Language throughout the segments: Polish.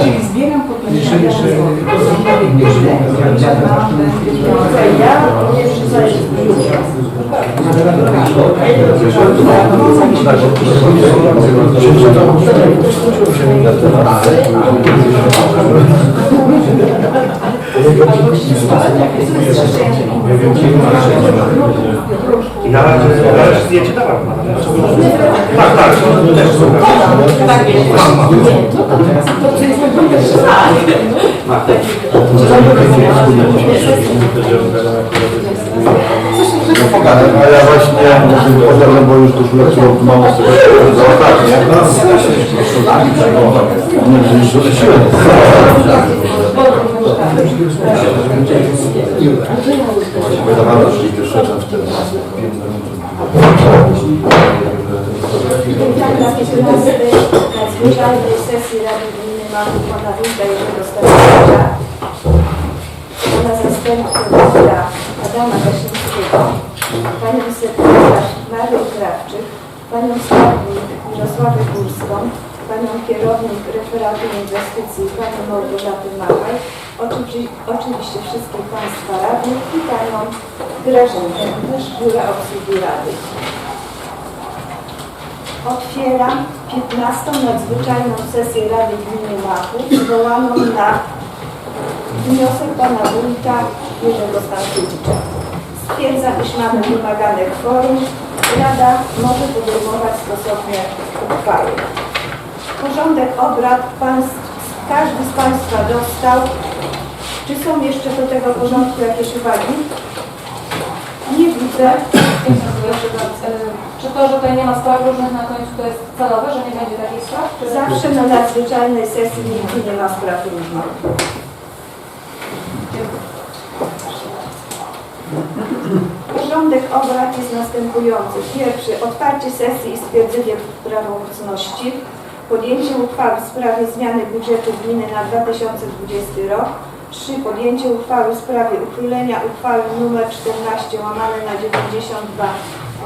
Czyli zbieram podpisania Ja pierwszy zaś I na razie, na razie zdjęcie dawam. Tak, tak, to też słucham. Pogadam, a ja właśnie pogadam, bo już dużo lecą mało z tego zaopatrzenia. Nie, już rzuciłem. Wydawało się, że już szedłem w tym nadzwyczajnej sesji Rady Gminy Machów pana wójta Jerzego Stefaniaka, pana zastępcę Adama Gasińskiego, panią sekretarz Marię Krawczyk, panią skarbnik Mirosławę Górską, panią kierownik referatu inwestycji panią Małgorzatę Machaj, oczywiście, oczywiście wszystkich państwa radnych i panią Grażynę, też biura obsługi rady. Otwieram 15. nadzwyczajną sesję Rady Gminy Machów zwołaną na wniosek pana wójta Jerzego Stankiewicza. Stwierdzam, iż mamy wymagane kworum. Rada może podejmować stosownie uchwały. Porządek obrad państw, każdy z Państwa dostał. Czy są jeszcze do tego porządku jakieś uwagi? Nie widzę. Czy to, że tutaj nie ma spraw różnych na końcu, to jest celowe, że nie będzie takich spraw? Czy... Zawsze na nadzwyczajnej sesji nigdy nie ma spraw różnych. Porządek obrad jest następujący. Pierwszy, otwarcie sesji i stwierdzenie prawomocności. Podjęcie uchwały w sprawie zmiany budżetu gminy na 2020 rok. 3. Podjęcie uchwały w sprawie uchylenia uchwały nr 14 łamane na 92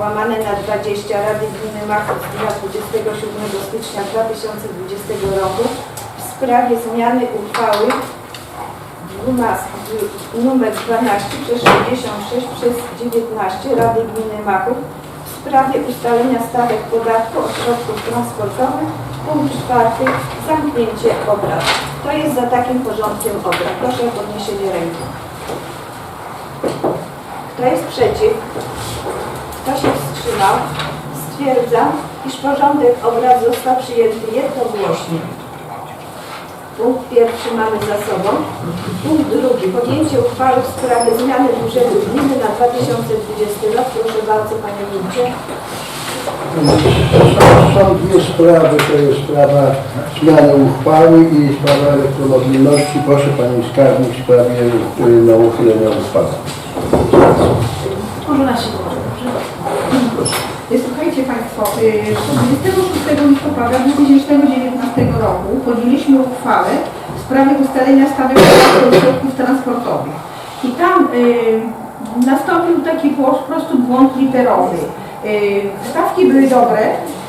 łamane na 20 Rady Gminy Machów z dnia 27 stycznia 2020 roku w sprawie zmiany uchwały 12, numer 12 przez 66 przez 19 Rady Gminy Machów w sprawie ustalenia stawek podatku od środków transportowych. Punkt czwarty. Zamknięcie obrad. To jest za takim porządkiem obrad. Proszę o podniesienie ręki. Kto jest przeciw? Kto się wstrzymał? Stwierdzam, iż porządek obrad został przyjęty jednogłośnie. Punkt pierwszy mamy za sobą. Punkt drugi. Podjęcie uchwały w sprawie zmiany budżetu gminy na 2020 rok. Proszę bardzo Panie Wójcie. Są dwie sprawy, to jest sprawa zmiany uchwały i sprawa elektromobilności. Proszę Pani Skarbnik w sprawie y, na uchylenia uchwały. Może na siłę, dobrze? Słuchajcie Państwo, y, 26 listopada 2019 roku podjęliśmy uchwałę w sprawie ustalenia stawek podatku od środków transportowych. I tam y, nastąpił taki po prostu błąd literowy. Y, Stawki były dobre,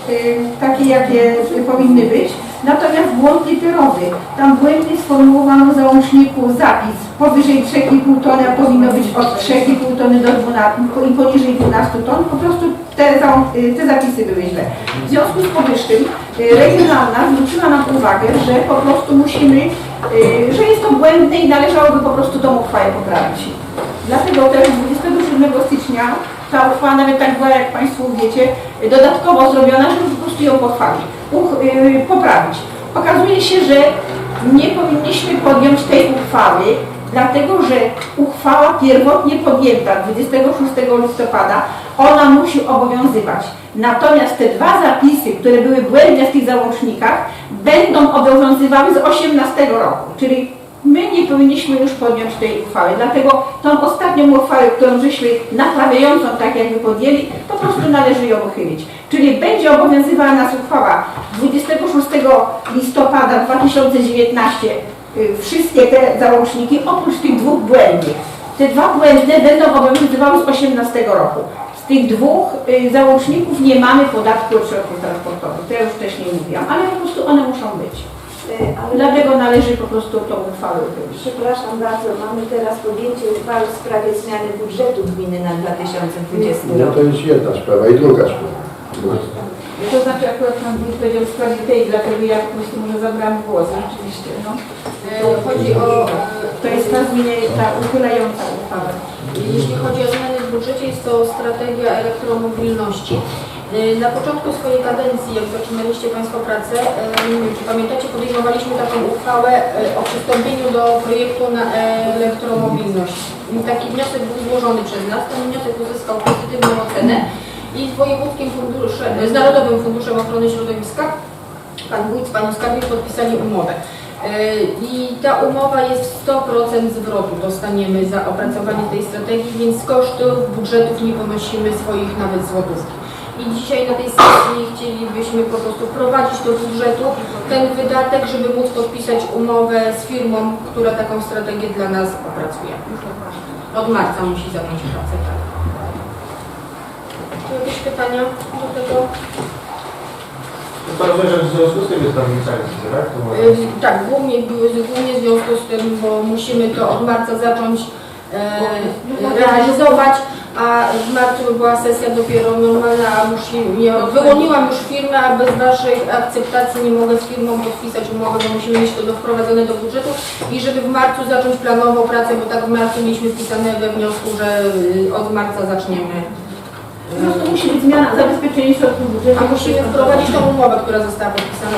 y, takie jakie powinny być, natomiast błąd literowy. Tam błędnie sformułowano w załączniku zapis powyżej 3,5 tony, a powinno być od 3,5 tony do 12 i poniżej 12 ton. Po prostu te, y, te zapisy były źle. W związku z powyższym regionalna zwróciła nam uwagę, że po prostu musimy, że jest to błędne i należałoby po prostu tą uchwałę poprawić. Dlatego też 27 stycznia ta uchwała nawet tak była, jak Państwo wiecie, dodatkowo zrobiona, żeby po prostu ją pochwalić, yy, poprawić. Okazuje się, że nie powinniśmy podjąć tej uchwały, dlatego że uchwała pierwotnie podjęta 26 listopada, ona musi obowiązywać. Natomiast te dwa zapisy, które były błędne w tych załącznikach, będą obowiązywały z 18 roku, czyli my nie powinniśmy już podjąć tej uchwały. Dlatego tą ostatnią uchwałę, którą żeśmy naprawiającą, tak jakby podjęli, po prostu należy ją uchylić. Czyli będzie obowiązywała nas uchwała 26 listopada 2019 y, wszystkie te załączniki, oprócz tych dwóch błędnych. Te dwa błędne będą obowiązywały z 18 roku. Z tych dwóch y, załączników nie mamy podatku od środków transportowych. To ja już wcześniej mówiłam, ale po prostu one muszą być. Ale Dlatego należy po prostu tą uchwałę uchylić. Przepraszam bardzo, mamy teraz podjęcie uchwały w sprawie zmiany budżetu gminy na 2020 No rok. to jest jedna sprawa i druga sprawa. To znaczy akurat pan wójt powiedział w sprawie tej, dlatego ja po prostu może zabrałam głos, rzeczywiście, no. E, Chodzi o, To jest ta ta uchylająca uchwała. e, jeśli chodzi o zmiany w budżecie, jest to strategia elektromobilności. E, Na początku swojej kadencji, jak zaczynaliście Państwo pracę, e, czy pamiętacie, podejmowaliśmy taką uchwałę e, o przystąpieniu do projektu na elektromobilność. Taki wniosek był złożony przez nas, ten wniosek uzyskał pozytywną ocenę i z Wojewódzkim Funduszem, z Narodowym Funduszem Ochrony Środowiska Pan Wójt z Skarbnik podpisali umowę. I ta umowa jest 100% zwrotu dostaniemy za opracowanie tej strategii, więc kosztów budżetów nie ponosimy swoich nawet złotówki. I dzisiaj na tej sesji chcielibyśmy po prostu wprowadzić do budżetu ten wydatek, żeby móc podpisać umowę z firmą, która taką strategię dla nas opracuje. Od marca musi zacząć pracę. Tak. Czy jakieś pytania do tego? To rozumiem, że w związku z tym jest tam sankcja, tak? To może- Tak, głównie, głównie w związku z tym, bo musimy to od marca zacząć e, realizować, a w marcu była sesja dopiero normalna, a musi, nie, wyłoniłam już firmę, a bez Waszej akceptacji nie mogę z firmą podpisać umowy, bo musimy mieć to do, wprowadzone do budżetu i żeby w marcu zacząć planową pracę, bo tak w marcu mieliśmy wpisane we wniosku, że y, od marca zaczniemy. Po prostu musi być zmiana zabezpieczenia środków budżetu. A musimy wprowadzić tą umowę, która została podpisana.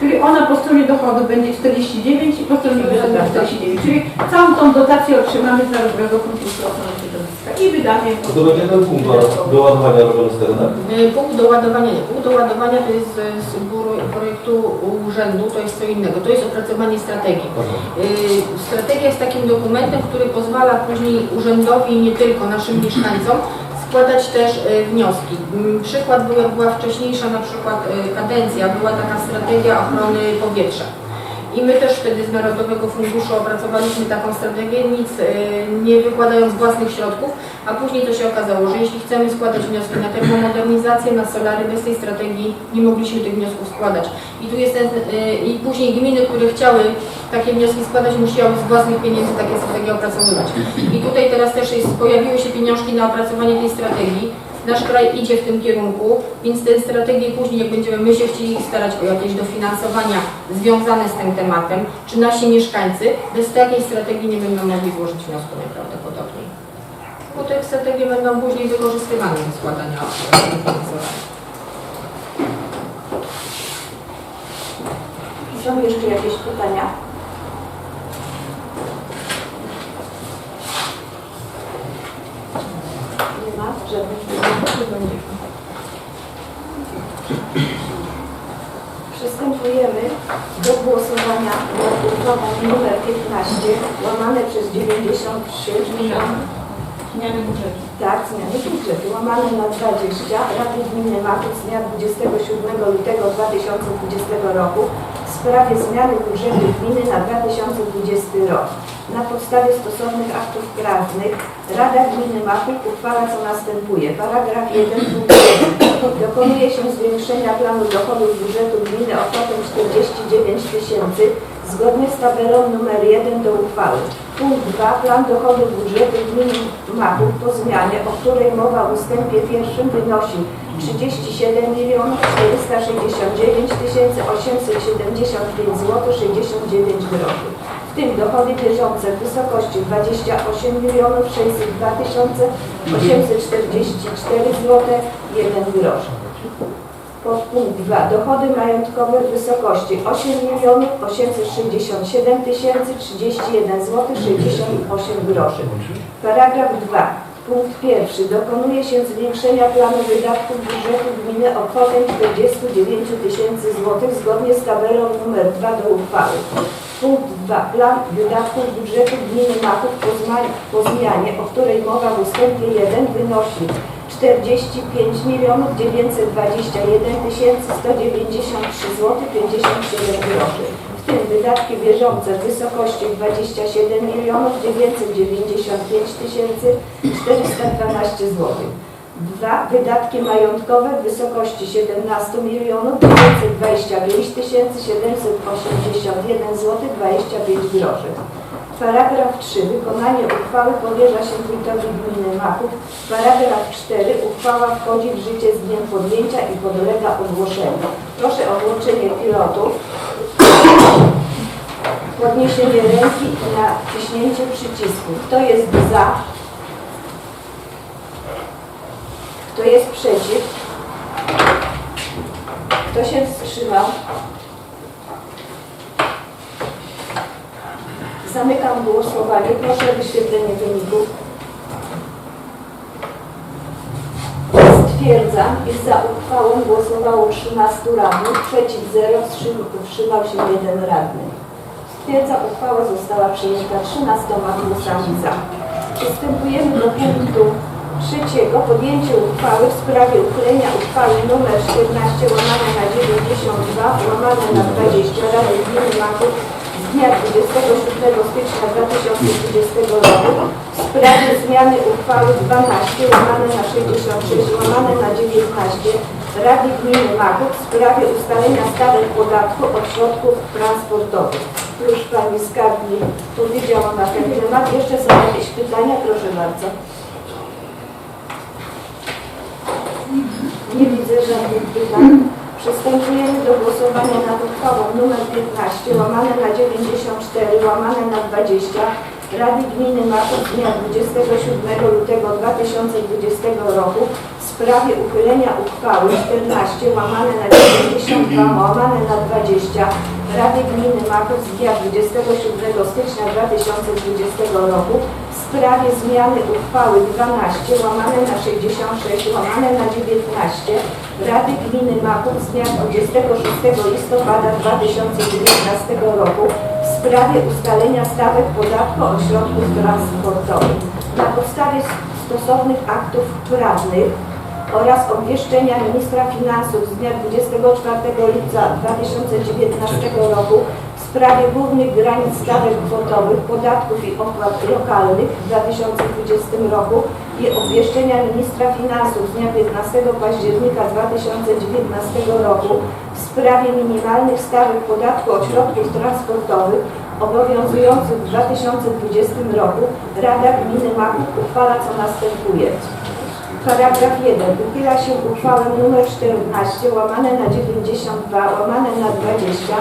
Czyli ona po stronie dochodu będzie 49 i po stronie wydatków 49. Czyli całą tą dotację otrzymamy z Narodowego Funduszu Ochrony Środowiska i wydamy. To będzie ten punkt do- do ładowania robiony z terenem? Y, Punkt do ładowania nie. Punkt do ładowania to jest z, projektu urzędu, to jest co innego. To jest opracowanie strategii. Y, Strategia jest takim dokumentem, który pozwala później urzędowi i nie tylko naszym mieszkańcom składać też y, wnioski. Mm, Przykład był, jak była wcześniejsza na przykład y, kadencja, była taka strategia ochrony powietrza. I my też wtedy z Narodowego Funduszu opracowaliśmy taką strategię, nic y, nie wykładając własnych środków, a później to się okazało, że jeśli chcemy składać wnioski na termomodernizację, na solary, bez tej strategii nie mogliśmy tych wniosków składać. I tu jest ten, y, i później gminy, które chciały takie wnioski składać, musiały z własnych pieniędzy takie strategie opracowywać. I tutaj teraz też jest, pojawiły się pieniążki na opracowanie tej strategii. Nasz kraj idzie w tym kierunku, więc te strategie później, jak będziemy my się chcieli starać o jakieś dofinansowania związane z tym tematem, czy nasi mieszkańcy, bez takiej strategii nie będą mogli złożyć wniosku najprawdopodobniej. Bo te strategie będą później wykorzystywane do składania dofinansowania. Są jeszcze jakieś pytania? Nie ma żadnych pytań. Przystępujemy do głosowania nad uchwałą nr 15 łamane przez 93 Zmiany budżetu. tak, zmiany budżetu łamane na 20 Rady Gminy Machów z dnia 27 lutego 2020 roku sprawie zmiany budżetu gminy na 2020 rok. Na podstawie stosownych aktów prawnych Rada Gminy Machów uchwala co następuje. Paragraf 1 punkt 1. Dokonuje się zwiększenia planu dochodów budżetu gminy o kwotę 49 tysięcy zgodnie z tabelą nr 1 do uchwały. Punkt 2. Plan dochodów budżetu gminy Machów po zmianie, o której mowa w ustępie pierwszym wynosi 37 milionów 469 tysięcy 875 zł 69 groszy. W tym dochody bieżące w wysokości 28 milionów 602 tysiące 844 zł 1 grosz. Podpunkt 2. Dochody majątkowe w wysokości 8 milionów 867 tysięcy 31 zł 68 groszy. Paragraf 2. Punkt pierwszy. Dokonuje się zwiększenia planu wydatków budżetu gminy o kwotę 49 tysięcy złotych zgodnie z tabelą nr 2 do uchwały. Punkt 2. Plan wydatków budżetu gminy zma- po zmianie, o której mowa w ustępie 1 wynosi 45 milionów 921 tysięcy 193 zł 57 groszy. W tym wydatki bieżące w wysokości 27 milionów 995 tysięcy 412 zł. Dwa wydatki majątkowe w wysokości 17 milionów 925 tysięcy 781 zł 25 groszy. Paragraf 3. Wykonanie uchwały powierza się wójtowi gminy Machów. Paragraf 4. Uchwała wchodzi w życie z dniem podjęcia i podlega ogłoszeniu. Proszę o włączenie pilotów, podniesienie ręki i naciśnięcie przycisku. Kto jest za? Kto jest przeciw? Kto się wstrzymał? Zamykam głosowanie. Proszę o wyświetlenie wyników. Stwierdzam, iż za uchwałą głosowało 13 radnych, przeciw 0, wstrzym- wstrzymał się jeden radny. Stwierdzam, uchwała została przyjęta 13 głosami za. Przystępujemy do punktu trzeciego. Podjęcie uchwały w sprawie uchylenia uchwały nr 14 łamane na 92 łamane na 20 Rady Gminy Maków dnia 27 stycznia 2020 roku w sprawie zmiany uchwały 12 łamane na 66 łamane na 19 Rady Gminy Maków w sprawie ustalenia stawek podatku od środków transportowych. Już Pani Skarbnik powiedziała na ten temat. Jeszcze są jakieś pytania? Proszę bardzo. Nie widzę żadnych pytań. Przystępujemy do głosowania nad uchwałą nr 15 łamane na 94 łamane na 20 Rady Gminy Machów z dnia 27 lutego 2020 roku w sprawie uchylenia uchwały 14 łamane na 92 łamane na 20 Rady Gminy Machów z dnia 27 stycznia 2020 roku sprawie zmiany uchwały 12 łamane na 66 łamane na 19 Rady Gminy Machów z dnia 26 listopada 2019 roku w sprawie ustalenia stawek podatku od środków transportowych. Na podstawie stosownych aktów prawnych oraz obwieszczenia ministra finansów z dnia 24 lipca 2019 roku sprawie głównych granic stawek kwotowych, podatków i opłat lokalnych w 2020 roku i obwieszczenia ministra finansów z dnia 15 października 2019 roku w sprawie minimalnych stawek podatku od środków transportowych obowiązujących w 2020 roku Rada Gminy Machów uchwala co następuje. Paragraf 1. Uchyla się uchwałę nr 14 łamane na 92 łamane na 20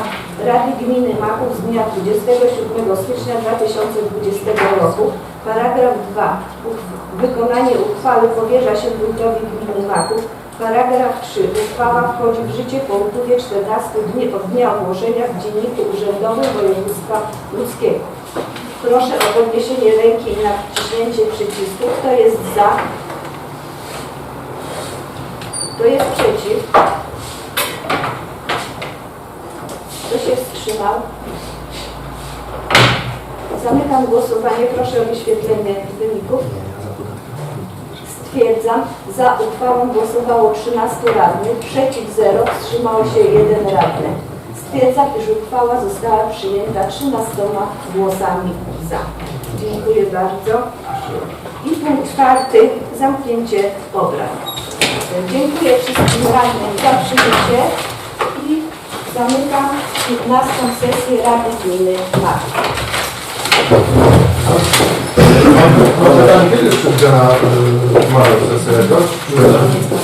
Rady Gminy Machów z dnia 27 stycznia 2020 roku. Paragraf 2. Uch- Wykonanie uchwały powierza się wójtowi gminy Machów. Paragraf 3. Uchwała wchodzi w życie po upływie 14 dni od dnia ogłoszenia w Dzienniku Urzędowym Województwa Łódzkiego. Proszę o podniesienie ręki i naciśnięcie przycisku. Kto jest za? Kto jest przeciw? Kto się wstrzymał? Zamykam głosowanie. Proszę o wyświetlenie wyników. Stwierdzam, za uchwałą głosowało 13 radnych, przeciw 0, wstrzymało się 1 radny. Stwierdzam, iż uchwała została przyjęta 13 głosami za. Dziękuję bardzo. I punkt czwarty, zamknięcie obrad. Dziękuję wszystkim radnym za przybycie i zamykam 15 sesję Rady Gminy jakaś?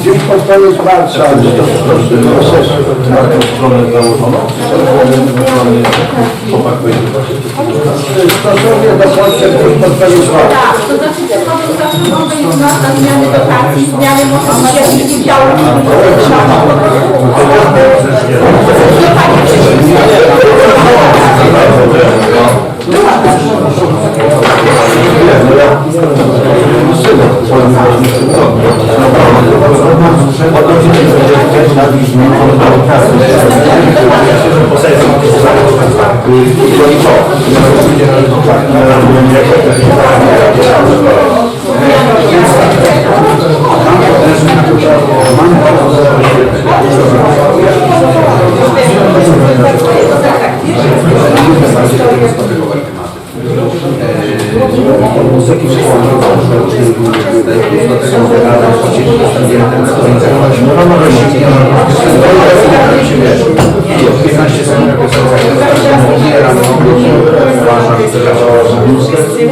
Gdzieś pod koniec marca, tę stronę będzie. stosownie do gdzieś pod koniec marca. Tak, to znaczy być na zmiany dotacji, zmiany możliwości działów Odnośnie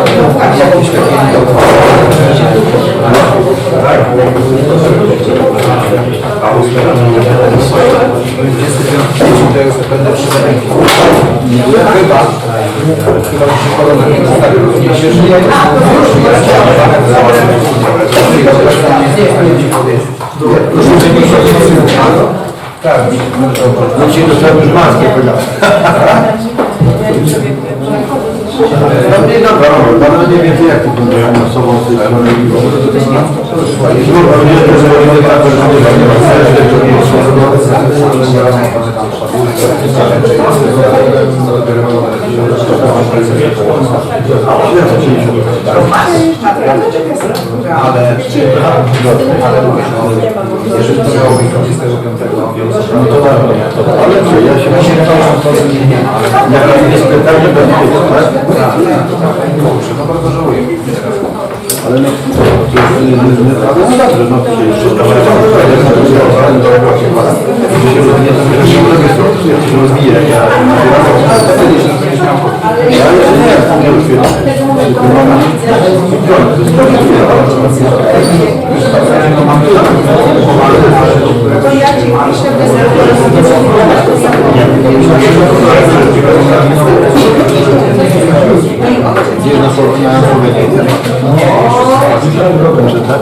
Tak, nie już mi się wydało, Będę przy Chyba, chyba, że się korona nie zostawi również, jeżeli ja tak, no dzisiaj dostałem już maskę, powiedziałem. No nie, dobra, no nie wiem jak to będzie sobą z tej strony. Ale, ale no, jeżeli to miało być 25, no to tak, ale co, ja się właśnie to, to zmienię, ale jak jest pytanie, to nie jest, tak? Kurczę, no bardzo żałuję. Ale no, to jest, ale no dobrze, no to się jeszcze rozwija, ja to ja Ci piszę Gdzie na na